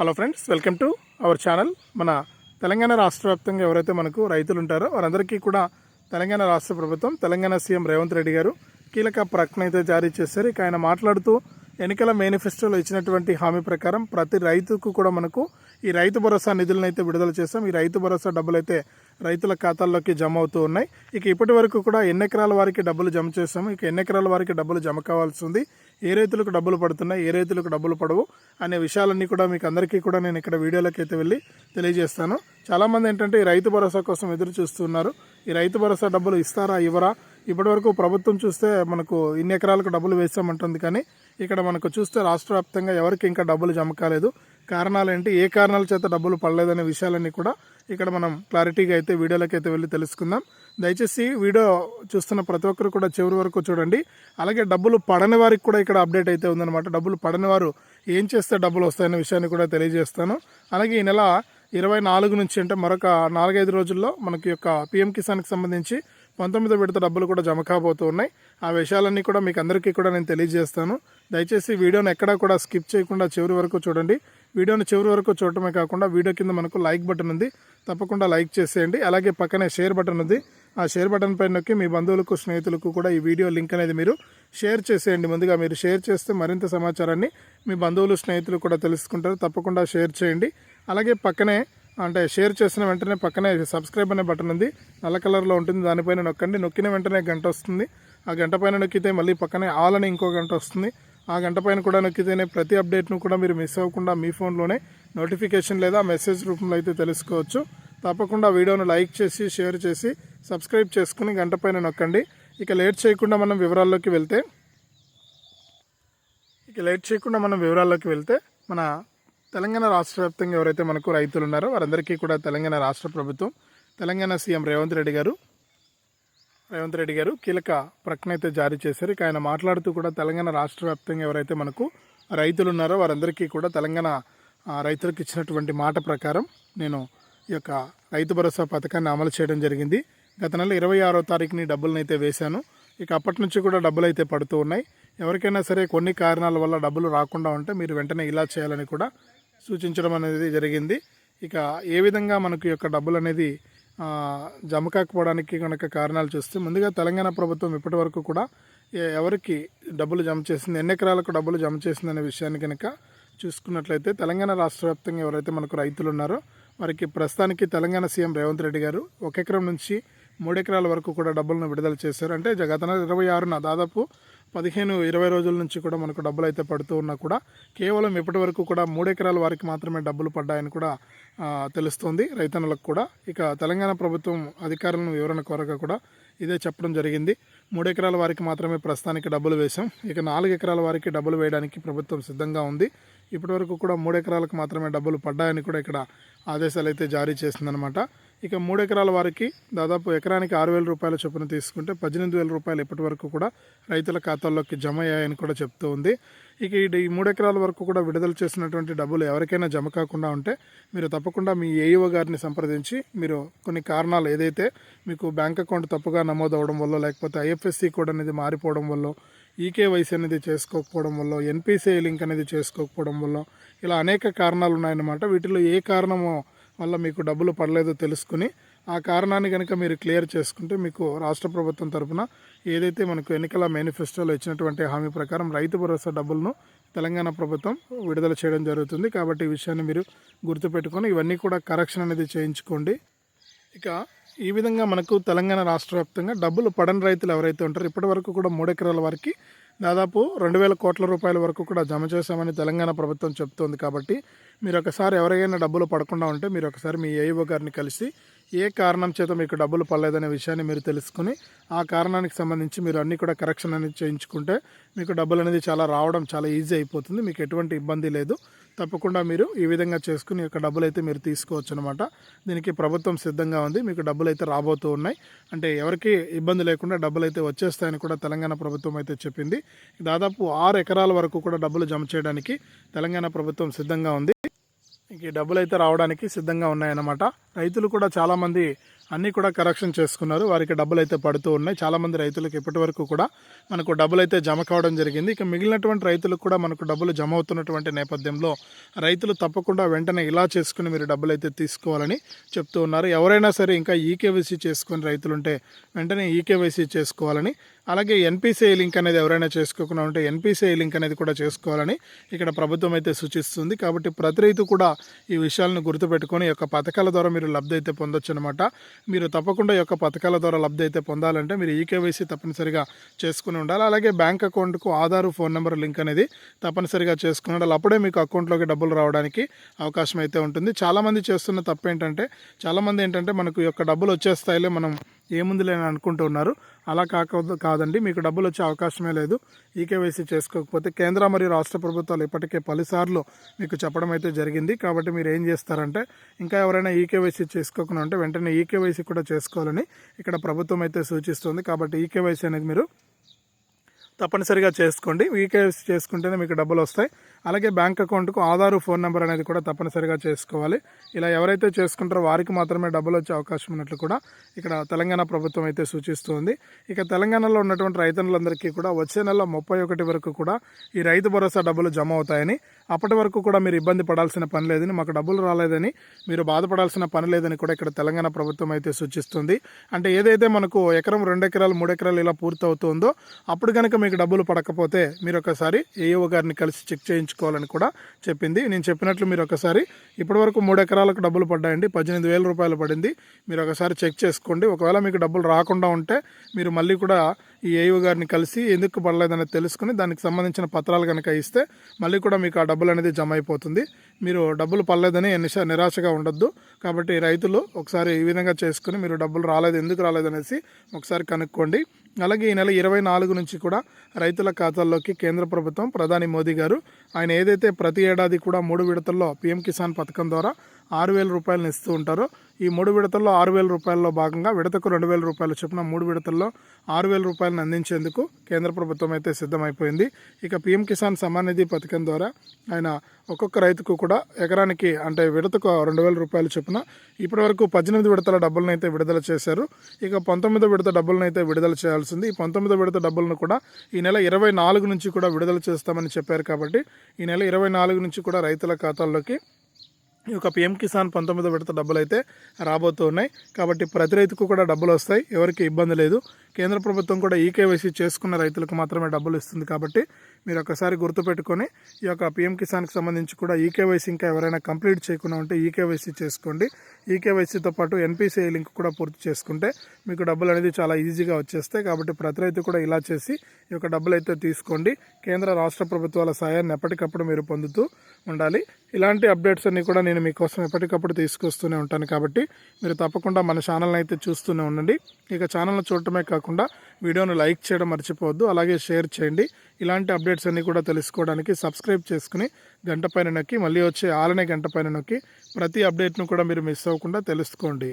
Hello friends welcome to our channel మన తెలంగాణ రాష్ట్ర వ్యాప్తంగా ఎవరైతే మనకు రైతులు ఉంటారో వారందరికీ కూడా తెలంగాణ రాష్ట్ర ప్రభుత్వం తెలంగాణ సీఎం రేవంత్ రెడ్డి గారు కీలక ప్రకటన అయితే జారీ చేశారు. ఇక ఆయన మాట్లాడుతూ ఎన్నికల మేనిఫెస్టోలో ఇచ్చినటువంటి హామీ ప్రకారం ప్రతి రైతుకు కూడా మనకు ఈ రైతు భరోసా నిధులను అయితే విడుదల చేస్తాం. ఈ రైతు భరోసా డబ్బులు అయితే రైతుల ఖాతాల్లోకి జమ అవుతూ ఉన్నాయి. ఇక ఇప్పటి వరకు కూడా ఎన్ని ఎకరాల వారికి డబ్బులు జమ చేస్తాము? ఇక ఎన్ని ఎకరాల వారికి డబ్బులు జమ కావాల్సి ఉంది? ఏ రైతులకు డబ్బులు పడుతున్నాయి? ఏ రైతులకు డబ్బులు పడవు? అనే విషయాలన్నీ కూడా మీకు అందరికీ కూడా నేను ఇక్కడ వీడియోలోకి అయితే వెళ్ళి తెలియజేస్తాను. చాలామంది ఏంటంటే ఈ రైతు భరోసా కోసం ఎదురు చూస్తున్నారు. ఈ రైతు భరోసా డబ్బులు ఇస్తారా? ఇవ్వరా? ఇప్పటివరకు ప్రభుత్వం చూస్తే మనకు ఇన్ని ఎకరాలకు డబ్బులు వేస్తామంటుంది కానీ ఇక్కడ మనకు చూస్తే రాష్ట్ర వ్యాప్తంగా ఎవరికి ఇంకా డబ్బులు జమ కాలేదు. కారణాలు ఏంటి ఏ కారణాల చేత డబ్బులు పడలేదనే విషయాలన్నీ కూడా ఇక్కడ మనం క్లారిటీగా అయితే వీడియోలోకి అయితే వెళ్ళి తెలుసుకుందాం. దయచేసి వీడియో చూస్తున్న ప్రతి ఒక్కరు కూడా చివరి వరకు చూడండి. అలాగే డబ్బులు పడని వారికి కూడా ఇక్కడ అప్డేట్ అయితే ఉందన్నమాట. డబ్బులు పడని వారు ఏం చేస్తే డబ్బులు వస్తాయనే విషయాన్ని కూడా తెలియజేస్తాను. అలాగే ఈ నెల ఇరవై నాలుగు నుంచి అంటే మరొక నాలుగైదు రోజుల్లో మనకి యొక్క పిఎం కిసాన్కి సంబంధించి పంతొమ్మిదో విడత డబ్బులు కూడా జమ కాబోతూ ఉన్నాయి. ఆ విషయాలన్నీ కూడా మీకు అందరికీ కూడా నేను తెలియజేస్తాను. దయచేసి వీడియోని ఎక్కడా కూడా స్కిప్ చేయకుండా చివరి వరకు చూడండి. వీడియోని చివరి వరకు చూడటమే కాకుండా వీడియో కింద మనకు లైక్ బటన్ ఉంది. తప్పకుండా లైక్ చేసేయండి. అలాగే పక్కనే షేర్ బటన్ ఉంది. ఆ షేర్ బటన్ పైన నొక్కి మీ బంధువులకు స్నేహితులకు కూడా ఈ వీడియో లింక్ అనేది మీరు షేర్ చేసేయండి. ముందుగా మీరు షేర్ చేస్తే మరింత సమాచారాన్ని మీ బంధువులు స్నేహితులు కూడా తెలుసుకుంటారు. తప్పకుండా షేర్ చేయండి. అలాగే పక్కనే అంటే షేర్ చేసిన వెంటనే పక్కనే సబ్స్క్రైబ్ అనే బటన్ ఉంది. నల్ల కలర్లో ఉంటుంది దానిపైన నొక్కండి. నొక్కిన వెంటనే గంట వస్తుంది. ఆ గంట పైన నొక్కితే మళ్ళీ పక్కనే ఆల్ అని ఇంకో గంట వస్తుంది. ఆ గంట పైన కూడా నొక్కితేనే ప్రతి అప్డేట్ను కూడా మీరు మిస్ అవ్వకుండా మీ ఫోన్లోనే నోటిఫికేషన్ లేదా మెసేజ్ రూపంలో అయితే తెలుసుకోవచ్చు. తప్పకుండా వీడియోను లైక్ చేసి షేర్ చేసి సబ్స్క్రైబ్ చేసుకుని గంట పైన నొక్కండి. ఇక లేట్ చేయకుండా మనం వివరాల్లోకి వెళ్తే ఇక లేట్ చేయకుండా మనం వివరాల్లోకి వెళ్తే మన తెలంగాణ రాష్ట్ర వ్యాప్తంగా ఎవరైతే మనకు రైతులు ఉన్నారో వారందరికీ కూడా తెలంగాణ రాష్ట్ర ప్రభుత్వం తెలంగాణ సీఎం రేవంత్ రెడ్డి గారు రేవంత్ రెడ్డి గారు కీలక ప్రకటన అయితే జారీ చేశారు. ఇక ఆయన మాట్లాడుతూ కూడా తెలంగాణ రాష్ట్ర వ్యాప్తంగా ఎవరైతే మనకు రైతులు ఉన్నారో వారందరికీ కూడా తెలంగాణ రైతులకు ఇచ్చినటువంటి మాట ప్రకారం నేను ఈ యొక్క రైతు భరోసా పథకాన్ని అమలు చేయడం జరిగింది. గత నెల ఇరవై ఆరో తారీఖుని డబ్బులను అయితే వేశాను. ఇక అప్పటి నుంచి కూడా డబ్బులు అయితే పడుతూ ఉన్నాయి. ఎవరికైనా సరే కొన్ని కారణాల వల్ల డబ్బులు రాకుండా ఉంటే మీరు వెంటనే ఇలా చేయాలని కూడా సూచించడం అనేది జరిగింది. ఇక ఏ విధంగా మనకు యొక్క డబ్బులు అనేది జమ కాకపోవడానికి కనుక కారణాలు చూస్తే ముందుగా తెలంగాణ ప్రభుత్వం ఇప్పటి వరకు కూడా ఎవరికి డబ్బులు జమ చేసింది ఎన్ని ఎకరాలకు డబ్బులు జమ చేసింది అనే విషయాన్ని కనుక చూసుకున్నట్లయితే తెలంగాణ రాష్ట్ర వ్యాప్తంగా ఎవరైతే మనకు రైతులు ఉన్నారో వారికి ప్రస్తుతానికి తెలంగాణ సీఎం రేవంత్ రెడ్డి గారు ఒక ఎకరం నుంచి మూడు ఎకరాల వరకు కూడా డబ్బులను విడుదల చేశారు. అంటే గత ఇరవై ఆరున దాదాపు పదిహేను ఇరవై రోజుల నుంచి కూడా మనకు డబ్బులు అయితే పడుతూ ఉన్నా కూడా కేవలం ఇప్పటి వరకు కూడా మూడెకరాల వారికి మాత్రమే డబ్బులు పడ్డాయని కూడా తెలుస్తోంది. రైతన్నులకు కూడా. ఇక తెలంగాణ ప్రభుత్వం అధికారులను వివరణ కోరగా కూడా ఇదే చెప్పడం జరిగింది. మూడెకరాల వారికి మాత్రమే ప్రస్తుతానికి డబ్బులు వేశాం. ఇక నాలుగు ఎకరాల వారికి డబ్బులు వేయడానికి ప్రభుత్వం సిద్ధంగా ఉంది. ఇప్పటివరకు కూడా మూడెకరాలకు మాత్రమే డబ్బులు పడ్డాయని కూడా ఇక్కడ ఆదేశాలు అయితే జారీ చేసిందనమాట. ఇక మూడు ఎకరాల వారికి దాదాపు ఎకరానికి ఆరు వేల రూపాయల చొప్పున తీసుకుంటే పద్దెనిమిది వేల రూపాయలు ఇప్పటి వరకు కూడా రైతుల ఖాతాల్లోకి జమ అయ్యాయని కూడా చెప్తూ ఉంది. ఇక ఈ మూడు ఎకరాల వరకు కూడా విడుదల చేసినటువంటి డబ్బులు ఎవరికైనా జమ కాకుండా ఉంటే మీరు తప్పకుండా మీ ఏఈఓ గారిని సంప్రదించి మీరు కొన్ని కారణాలు ఏదైతే మీకు బ్యాంక్ అకౌంట్ తప్పుగా నమోదు అవ్వడం వల్ల లేకపోతే ఐఎఫ్ఎస్సి కోడ్ అనేది మారిపోవడం వల్ల ఈకేవైసీ అనేది చేసుకోకపోవడం వల్ల ఎన్పిసిఐ లింక్ అనేది చేసుకోకపోవడం వల్ల ఇలా అనేక కారణాలు ఉన్నాయన్నమాట. వీటిలో ఏ కారణమో మళ్ళీ మీకు డబ్బులు పడలేదో తెలుసుకుని ఆ కారణాన్ని కనుక మీరు క్లియర్ చేసుకుంటే మీకు రాష్ట్ర ప్రభుత్వం తరపున ఏదైతే మనకు ఎన్నికల మేనిఫెస్టోలో ఇచ్చినటువంటి హామీ ప్రకారం రైతు భరోసా డబ్బులను తెలంగాణ ప్రభుత్వం విడుదల చేయడం జరుగుతుంది. కాబట్టి ఈ విషయాన్ని మీరు గుర్తుపెట్టుకొని ఇవన్నీ కూడా కరెక్షన్ అనేది చేయించుకోండి. ఇక ఈ విధంగా మనకు తెలంగాణ రాష్ట్ర వ్యాప్తంగా డబ్బులు పడని రైతులు ఎవరైతే ఉంటారో ఇప్పటి వరకు కూడా మూడు ఎకరాల వారికి దాదాపు రెండు వేల కోట్ల రూపాయల వరకు కూడా జమ చేశామని తెలంగాణ ప్రభుత్వం చెప్తోంది కాబట్టి మీరు ఒకసారి ఎవరైనా డబ్బులు పడకుండా ఉంటే మీరు ఒకసారి మీ ఏఈఓ గారిని కలిసి ఏ కారణం చేత మీకు డబ్బులు పడలేదనే విషయాన్ని మీరు తెలుసుకుని ఆ కారణానికి సంబంధించి మీరు అన్నీ కూడా కరెక్షన్ అనేది చేయించుకుంటే మీకు డబ్బులు అనేది చాలా రావడం చాలా ఈజీ అయిపోతుంది. మీకు ఎటువంటి ఇబ్బంది లేదు. తప్పకుండా మీరు ఈ విధంగా చేసుకుని యొక్క డబ్బులు అయితే మీరు తీసుకోవచ్చు అనమాట దీనికి ప్రభుత్వం సిద్ధంగా ఉంది. మీకు డబ్బులు అయితే రాబోతూ ఉన్నాయి. అంటే ఎవరికి ఇబ్బంది లేకుండా డబ్బులు అయితే వచ్చేస్తాయని కూడా తెలంగాణ ప్రభుత్వం అయితే చెప్పింది. దాదాపు ఆరు ఎకరాల వరకు కూడా డబ్బులు జమ చేయడానికి తెలంగాణ ప్రభుత్వం సిద్ధంగా ఉంది. ఇంక డబ్బులు అయితే రావడానికి సిద్ధంగా ఉన్నాయన్నమాట. రైతులు కూడా చాలామంది అన్నీ కూడా కరెక్షన్ చేసుకున్నారు. వారికి డబ్బులు అయితే పడుతూ ఉన్నాయి. చాలామంది రైతులకు ఇప్పటి వరకు కూడా మనకు డబ్బులు అయితే జమ కావడం జరిగింది. ఇక మిగిలినటువంటి రైతులకు కూడా మనకు డబ్బులు జమ అవుతున్నటువంటి నేపథ్యంలో రైతులు తప్పకుండా వెంటనే ఇలా చేసుకుని మీరు డబ్బులు అయితే తీసుకోవాలని చెప్తూ ఉన్నారు. ఎవరైనా సరే ఇంకా ఈకేవైసీ చేసుకుని రైతులుంటే వెంటనే ఈకేవైసీ చేసుకోవాలని అలాగే ఎన్పిసిఐ లింక్ అనేది ఎవరైనా చేసుకోకుండా ఉంటే ఎన్పిసిఐ లింక్ అనేది కూడా చేసుకోవాలని ఇక్కడ ప్రభుత్వం అయితే సూచిస్తుంది. కాబట్టి ప్రతి రైతు కూడా ఈ విషయాలను గుర్తుపెట్టుకొని యొక్క పథకాల ద్వారా మీరు లబ్ధి అయితే పొందొచ్చు అనమాట మీరు తప్పకుండా ఈ యొక్క పథకాల ద్వారా లబ్ధి అయితే పొందాలంటే మీరు ఈకేవైసీ తప్పనిసరిగా చేసుకుని ఉండాలి. అలాగే బ్యాంక్ అకౌంట్కు ఆధార్ ఫోన్ నెంబర్ లింక్ అనేది తప్పనిసరిగా చేసుకుని ఉండాలి. అప్పుడే మీకు అకౌంట్లోకి డబ్బులు రావడానికి అవకాశం అయితే ఉంటుంది. చాలామంది చేస్తున్న తప్పు ఏంటంటే చాలామంది ఏంటంటే మనకు యొక్క డబ్బులు వచ్చే స్థాయిలో మనం ఏముందిలే అని అనుకుంటూ ఉన్నారు. అలా కాక కాదండి మీకు డబ్బులు వచ్చే అవకాశమే లేదు. ఈకేవైసీ చేసుకోకపోతే కేంద్ర మరియు రాష్ట్ర ప్రభుత్వాలు ఇప్పటికే పలుసార్లు మీకు చెప్పడం అయితే జరిగింది. కాబట్టి మీరు ఏం చేస్తారంటే ఇంకా ఎవరైనా ఈకేవైసీ చేసుకోకుండా ఉంటే వెంటనే ఈకేవైసీ కూడా చేసుకోవాలని ఇక్కడ ప్రభుత్వం అయితే సూచిస్తుంది. కాబట్టి ఈకేవైసీ అనేది మీరు తప్పనిసరిగా చేసుకోండి. ఈకేవైసీ చేసుకుంటేనే మీకు డబ్బులు వస్తాయి. అలాగే బ్యాంక్ అకౌంట్కు ఆధారు ఫోన్ నెంబర్ అనేది కూడా తప్పనిసరిగా చేసుకోవాలి. ఇలా ఎవరైతే చేసుకుంటారో వారికి మాత్రమే డబ్బులు వచ్చే అవకాశం ఉన్నట్లు కూడా ఇక్కడ తెలంగాణ ప్రభుత్వం అయితే సూచిస్తుంది ఇక తెలంగాణలో ఉన్నటువంటి రైతన్నులందరికీ కూడా వచ్చే నెల ముప్పై ఒకటి వరకు కూడా ఈ రైతు భరోసా డబ్బులు జమ అవుతాయని అప్పటి వరకు కూడా మీరు ఇబ్బంది పడాల్సిన పని లేదని మాకు డబ్బులు రాలేదని మీరు బాధపడాల్సిన పని లేదని కూడా ఇక్కడ తెలంగాణ ప్రభుత్వం అయితే సూచిస్తుంది. అంటే ఏదైతే మనకు ఎకరం రెండు ఎకరాలు మూడు ఎకరాలు ఇలా పూర్తవుతుందో అప్పుడు కనుక మీకు డబ్బులు పడకపోతే మీరు ఒకసారి ఏఓ గారిని కలిసి చెక్ చేయించు ఉంచుకోవాలని కూడా చెప్పింది. నేను చెప్పినట్లు మీరు ఒకసారి ఇప్పటివరకు మూడు ఎకరాలకు డబ్బులు పడ్డాయండి. పద్దెనిమిది వేల రూపాయలు పడింది. మీరు ఒకసారి చెక్ చేసుకోండి. ఒకవేళ మీకు డబ్బులు రాకుండా ఉంటే మీరు మళ్ళీ కూడా ఈ ఏయు గారిని కలిసి ఎందుకు పడలేదని తెలుసుకుని దానికి సంబంధించిన పత్రాలు కనుక ఇస్తే మళ్ళీ కూడా మీకు ఆ డబ్బులు అనేది జమ అయిపోతుంది. మీరు డబ్బులు పడలేదని నిశ నిరాశగా ఉండొద్దు. కాబట్టి రైతులు ఒకసారి ఈ విధంగా చేసుకుని మీరు డబ్బులు రాలేదు ఎందుకు రాలేదనేసి ఒకసారి కనుక్కోండి. అలాగే ఈ నెల ఇరవై నాలుగు నుంచి కూడా రైతుల ఖాతాల్లోకి కేంద్ర ప్రభుత్వం ప్రధాని మోదీ గారు ఆయన ఏదైతే ప్రతి ఏడాది కూడా మూడు విడతల్లో పీఎం కిసాన్ పథకం ద్వారా ఆరు వేల రూపాయలను ఇస్తూ ఉంటారు. ఈ మూడు విడతల్లో ఆరు వేల రూపాయల్లో భాగంగా విడతకు రెండు వేల రూపాయలు చొప్పున మూడు విడతల్లో ఆరు వేల రూపాయలను అందించేందుకు కేంద్ర ప్రభుత్వం అయితే సిద్ధమైపోయింది. ఇక పీఎం కిసాన్ సమ్మాన్ నిధి పథకం ద్వారా ఆయన ఒక్కొక్క రైతుకు కూడా ఎకరానికి అంటే విడతకు రెండు వేల రూపాయలు చొప్పున ఇప్పటివరకు పద్దెనిమిది విడతల డబ్బులను అయితే విడుదల చేశారు. ఇక పంతొమ్మిదో విడత డబ్బులను అయితే విడుదల చేయాల్సింది. ఈ పంతొమ్మిదో విడత డబ్బులను కూడా ఈ నెల ఇరవై నాలుగు నుంచి కూడా విడుదల చేస్తామని చెప్పారు కాబట్టి ఈ నెల ఇరవై నాలుగు నుంచి కూడా రైతుల ఖాతాల్లోకి ఈ యొక్క పిఎం కిసాన్ పంతొమ్మిదో విడత డబ్బులు అయితే రాబోతున్నాయి కాబట్టి ప్రతి రైతుకు కూడా డబ్బులు వస్తాయి. ఎవరికి ఇబ్బంది లేదు. కేంద్ర ప్రభుత్వం కూడా ఈకేవైసీ చేసుకున్న రైతులకు మాత్రమే డబ్బులు ఇస్తుంది కాబట్టి మీరు ఒకసారి గుర్తుపెట్టుకొని ఈ యొక్క పిఎం కిసాన్కి సంబంధించి కూడా ఈకేవైసీ ఇంకా ఎవరైనా కంప్లీట్ చేయకుండా ఉంటే ఈకేవైసీ చేసుకోండి. ఈకేవైసీతో పాటు ఎన్పిసిఐ లింక్ కూడా పూర్తి చేసుకుంటే మీకు డబ్బులు అనేది చాలా ఈజీగా వచ్చేస్తాయి. కాబట్టి ప్రతి రైతు కూడా ఇలా చేసి ఈ యొక్క డబ్బులు అయితే తీసుకోండి. కేంద్ర రాష్ట్ర ప్రభుత్వాల సాయాన్ని ఎప్పటికప్పుడు మీరు పొందుతూ ఉండాలి. ఇలాంటి అప్డేట్స్ అన్నీ కూడా నేను మీకోసం ఎప్పటికప్పుడు తీసుకొస్తూనే ఉంటాను. కాబట్టి మీరు తప్పకుండా మన ఛానల్ని అయితే చూస్తూనే ఉండండి. ఇక ఛానల్ని చూడటమే కాకుండా వీడియోను లైక్ చేయడం మర్చిపోవద్దు అలాగే షేర్ చేయండి. ఇలాంటి అప్డేట్స్ అన్నీ కూడా తెలుసుకోవడానికి సబ్స్క్రైబ్ చేసుకుని గంట పైన నొక్కి మళ్ళీ వచ్చే ఆలనే గంట పైన నొక్కి ప్రతి అప్డేట్ను కూడా మీరు మిస్ అవ్వకుండా తెలుసుకోండి.